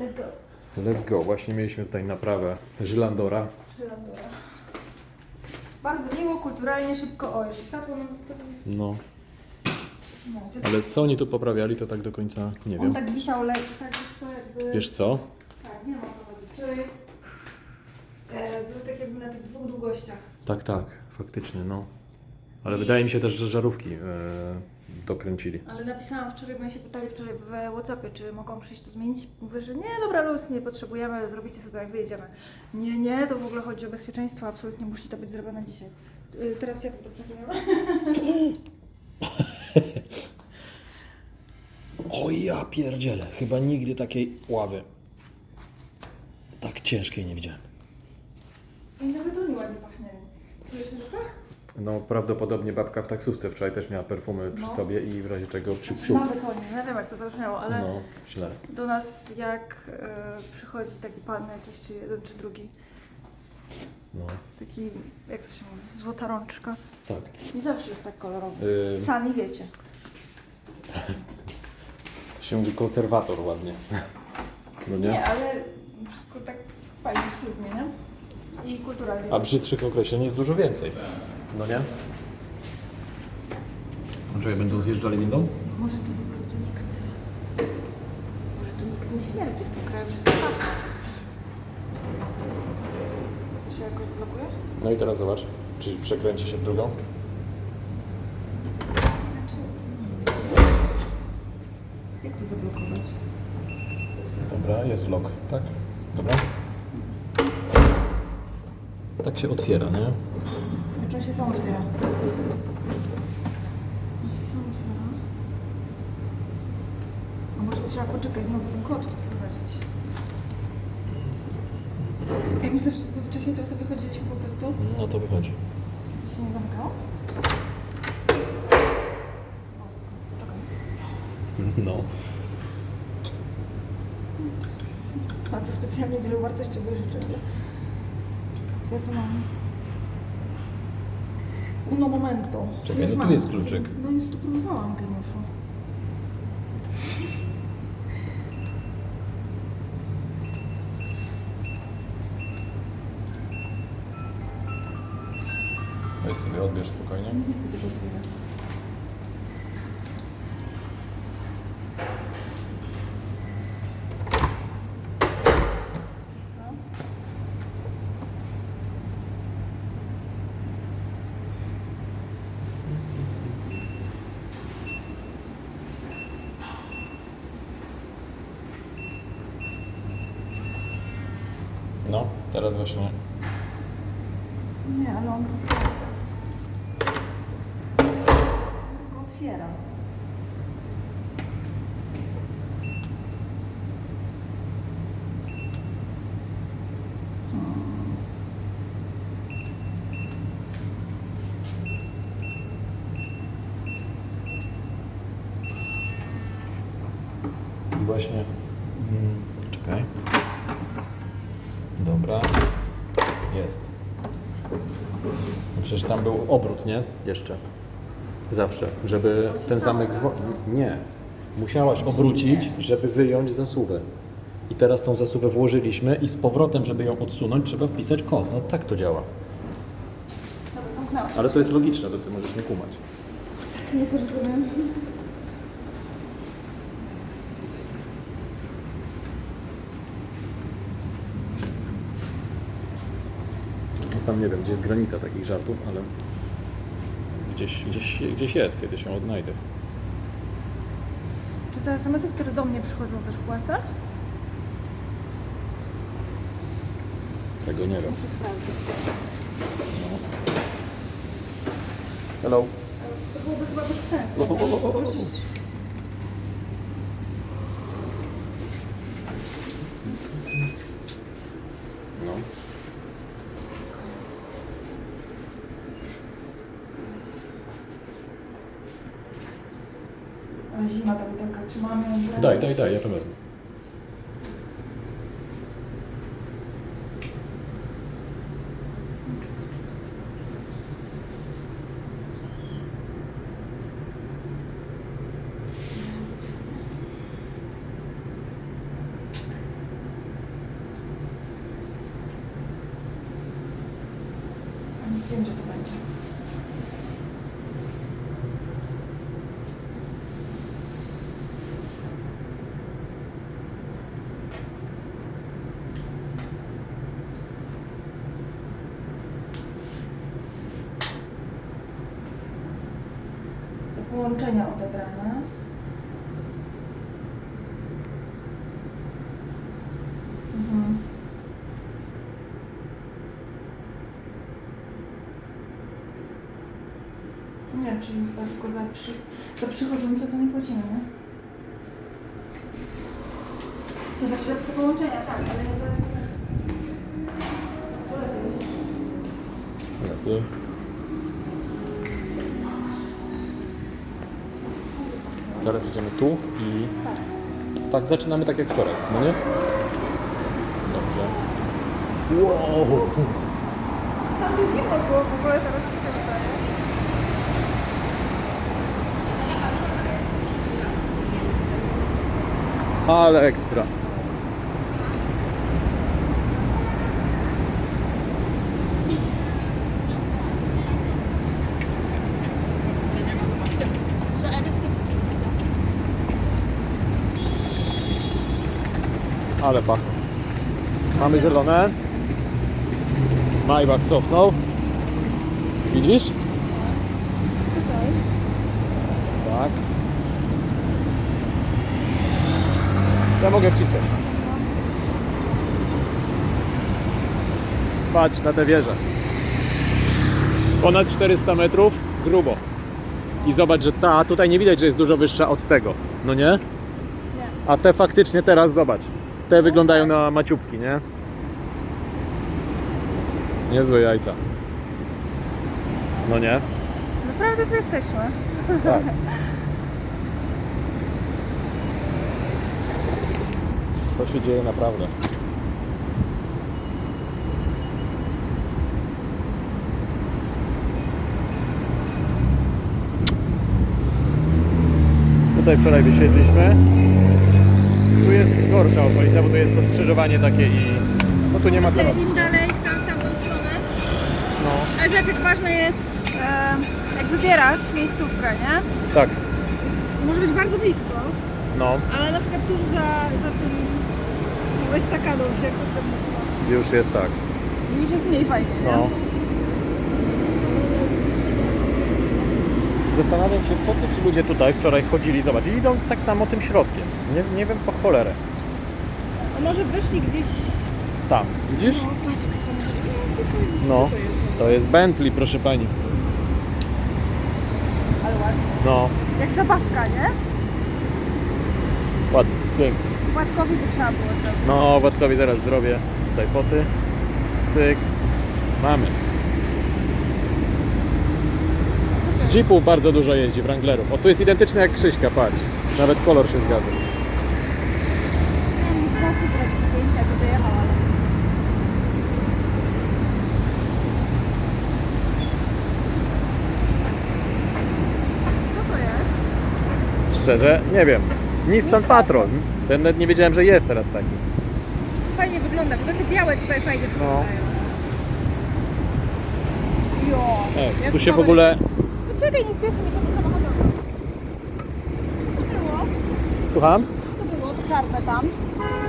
Let's go. Let's go. Właśnie mieliśmy tutaj naprawę Żylandora. Żylandora. Bardzo miło, kulturalnie, szybko. O, jeszcze światło nam zostawili. No, No, ale co oni tu poprawiali, to tak do końca nie On wiem. tak wisiał, tak to jakby... Wiesz co? Tak, nie ma o co chodzi. Wczoraj e, był tak jakby na tych dwóch długościach. Tak, tak, faktycznie, no. Ale wydaje mi się też, że żarówki e, dokręcili. Ale napisałam wczoraj, bo oni się pytali wczoraj w Whatsappie, czy mogą przyjść to zmienić. Mówię, że nie, dobra, luz, nie potrzebujemy, zrobicie sobie to jak wyjedziemy. Nie, nie, to w ogóle chodzi o bezpieczeństwo, absolutnie musi to być zrobione dzisiaj. Y, Teraz jak to przekonamy? O ja pierdzielę, chyba nigdy takiej ławy tak ciężkiej nie widziałem. I nawet oni ładnie. Czujesz ten zapach? No prawdopodobnie babka w taksówce wczoraj też miała perfumy przy No. sobie i w razie czego Znaczy, psiu. Nawet oni, nie wiem jak to zabrzmiało, ale No, źle. do nas jak e, przychodzi taki pan jakiś, czy jeden, czy drugi, No, taki, jak to się mówi, złota rączka. tak. Nie zawsze jest tak kolorowy. Yy, Sami wiecie. się mówi konserwator ładnie. No nie? Nie, ale wszystko tak fajnie, schludnie, nie? I kulturalnie. A brzydszych określeń jest dużo więcej. No nie? Dlaczego będą zjeżdżali windą? Może tu po prostu nikt... Może tu nikt nie śmierdzi w tym kraju, że zapach. To się jakoś blokuje? No i teraz zobacz, czy przekręci się w drugą. Znaczy. Jak to zablokować? Dobra, jest lock, tak? Dobra. Tak się otwiera, nie? Znaczy on się sam otwiera. On się sam otwiera. A może trzeba poczekać znowu ten kod wprowadzić? Jak my zawsze, wcześniej to sobie chodziliśmy po prostu, No to wychodzi. to się nie zamykało? Poczekaj. No. A to specjalnie wielowartościowe rzeczy. ale- Co ja tu mam? Uno momento. Czekaj, no tu mam. jest kluczyk. No już tu próbowałam, geniuszu. Weź sobie odbierz spokojnie. Nie chcę tego odbierać. Co? No, teraz właśnie. Nie, ale on tylko otwiera. I właśnie. Przecież tam był obrót, nie? Jeszcze. Zawsze, żeby ten zamek zwo... Nie. Musiałaś obrócić, żeby wyjąć zasuwę. I teraz tą zasuwę włożyliśmy i z powrotem, żeby ją odsunąć, trzeba wpisać kod. No tak to działa. Dobra, zamknęłaś. Ale to jest logiczne, to ty możesz nie kumać. Nie zrozumiem. No Sam nie wiem, gdzie jest granica takich żartów, ale gdzieś, gdzieś, gdzieś jest, kiedy się odnajdę. Czy za SMS-y, które do mnie przychodzą, też płacę? Tego nie wiem. Muszę sprawdzić. No. Hello. To byłoby chyba bez sensu. O, o, o, o, o. Musisz- No. zima to był tak trzymamy. Tak, tak, tak, ja to wezmę. Połączenia odebrane. Mhm. Nie, czyli chyba tylko za, przy, za przychodzące to nie płacimy, nie? To znaczy za połączenia, tak, ale nie za SMS. Teraz idziemy tu i tak zaczynamy tak jak wczoraj, no nie? Dobrze. Wow! Tam tu zimno było w ogóle, teraz mi się wydaje. Ale ekstra. Ale pachnie. Mamy zielone. Maybach cofnął. Widzisz? Tak. Ja mogę wciskać. Patrz na tę wieżę. Ponad 400 metrów, grubo. I zobacz, że ta tutaj nie widać, że jest dużo wyższa od tego. No nie? Nie. A te faktycznie teraz zobacz. Te wyglądają na maciubki, nie? Niezłe jajca. No nie? Naprawdę tu jesteśmy. Tak. To się dzieje naprawdę. Tutaj wczoraj wysiedliśmy. Jest gorsza okolica, bo tu jest to skrzyżowanie takie i no tu nie ma co robić. Im dalej, tam w tamtą stronę. No, Ale zobacz, jak ważne jest, e, jak wybierasz miejscówkę, nie? tak, Jest, może być bardzo blisko, no, ale na przykład tuż za, za tym estakadą, czy jak to się nazywa. już jest tak. Już jest mniej fajnie, nie? No. Zastanawiam się, po co ci ludzie tutaj wczoraj chodzili, zobacz, i idą tak samo tym środkiem. Nie, nie wiem po cholerę. A może wyszli gdzieś... Tam, widzisz? No, patrz, jak samochód. No, Co to jest? to jest Bentley, proszę pani. Ale ładnie. No, Jak zabawka, nie? ładnie, pięknie. Władkowi by trzeba było zrobić. No, Władkowi zaraz zrobię tutaj foty. Cyk. Mamy. Jeepów bardzo dużo jeździ, Wranglerów. O, tu jest identyczny jak Krzyśka, patrz. Nawet kolor się zgadza. Chciałam z boku zrobić zdjęcia, gdzie jechał, ale... Co to jest? Szczerze, nie wiem. Nissan Patrol. Ten nawet nie wiedziałem, że jest teraz taki. Fajnie wygląda, w ogóle te białe tutaj fajnie wyglądają. Jo, jak tu się w faworyci. ogóle... Poczekaj, nie spieszy mi się to samochodowe. Co to było? Słucham? Co to było? To czarne tam.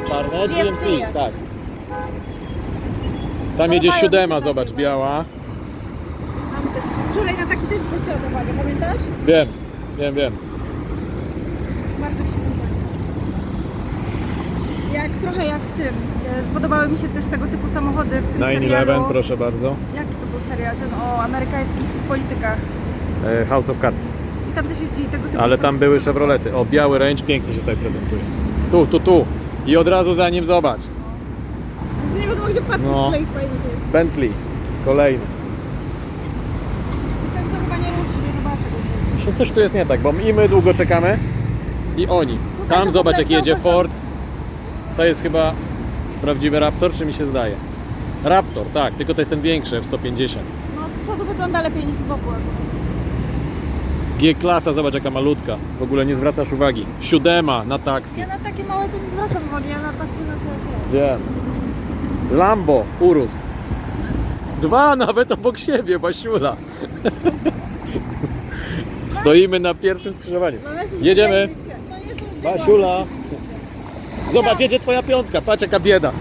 Czarne GMC. GMC, tak. Tam jedzie mają siódema, zobacz, takie biała. Ten, wczoraj na taki też zwróciłam uwagę, pamiętasz? Wiem, wiem, wiem. Bardzo mi się podoba. Jak, trochę jak w tym. E, Podobały mi się też tego typu samochody w tym 9-11, serialu. proszę bardzo. Jaki to był serial? Ten o amerykańskich tych politykach. E, House of Cards. I tam też jeździli tego typu Ale tam samochody. były Chevrolety. O, biały range pięknie się tutaj prezentuje. Tu, tu, tu. I od razu za nim zobacz. Że nie wiadomo gdzie patrzeć, No. no. fajnie jest. Bentley. Kolejny. I ten to chyba nie ruszy, nie zobaczę Coś tu jest nie tak, bo i my długo czekamy i oni. Tutaj Tam zobacz jak jedzie Ford. To jest chyba prawdziwy Raptor, czy mi się zdaje? Raptor, tak, tylko to jest ten większy, F-150. No z przodu wygląda lepiej niż z boku. G-klasa, zobacz jaka malutka. W ogóle nie zwracasz uwagi. Siódema na taksi. Ja na takie małe to nie zwracam uwagi, ja na patrzę na te. Wiem. Lambo, Urus. Dwa nawet obok siebie, Basiula. Stoimy na pierwszym skrzyżowaniu. Jedziemy. No jestem Basiula. Zobacz, jedzie twoja piątka, patrz jaka bieda.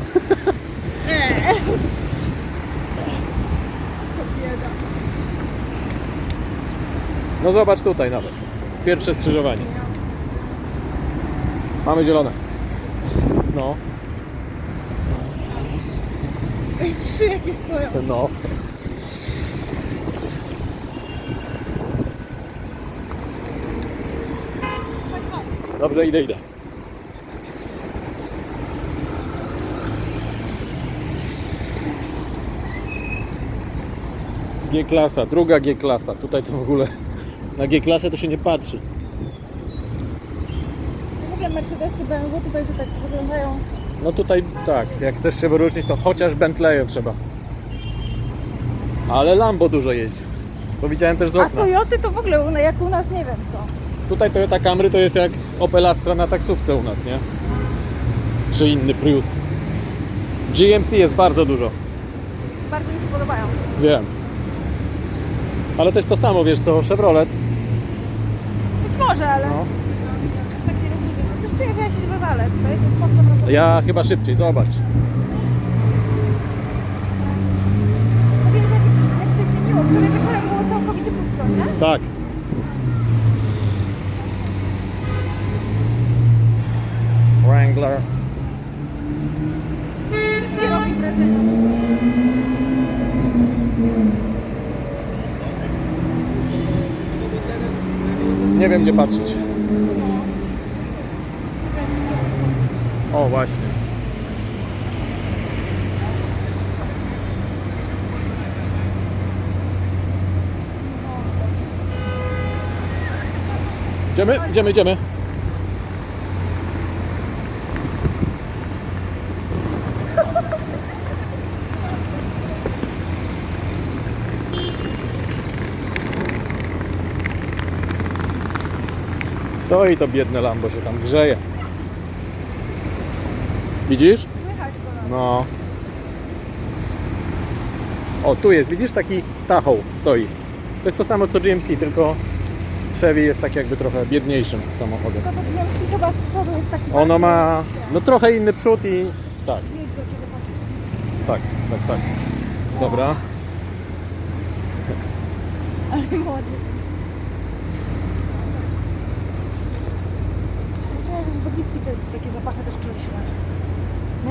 No zobacz tutaj nawet. Pierwsze skrzyżowanie. Mamy zielone. No, Trzy jakie stoją. no. Dobrze, idę, idę. G-klasa, druga G-klasa. Tutaj to w ogóle na G-klasę to się nie patrzy. Lubię Mercedesy, BMW tutaj, że tak wyglądają. No tutaj tak, jak chcesz się wyróżnić, to chociaż Bentleyem trzeba. Ale Lambo dużo jeździ. To widziałem też z A okna. Toyoty to w ogóle jak u nas nie wiem co. Tutaj Toyota Camry to jest jak Opel Astra na taksówce u nas, nie? Czy inny Prius. GMC jest bardzo dużo, Bardzo mi się podobają. wiem. Ale to jest to samo, wiesz co, Chevrolet. Być może, ale No. coś tak nie rozumiem. Coś czuję, że ja się wywalę tutaj, to jest prawdopodobne. Ja chyba szybciej, zobacz. No więc jak, jak się zmieniło, wczoraj wieczorem było całkowicie pusto, nie? Tak. Wrangler. Nie robi wrażenia. Nie wiem gdzie patrzeć. O właśnie. Idziemy, idziemy, idziemy. Stoi to biedne Lambo, się tam grzeje. Widzisz? No. O, tu jest, widzisz taki Tahoe stoi. To jest to samo co GMC, tylko Chevy jest tak jakby trochę biedniejszym samochodem. Tylko to GMC chyba z przodu jest taki Ono ma no trochę inny przód i tak, tak, tak, tak. Dobra. Ale ładnie. W Egipcie często takie zapachy też czuliśmy.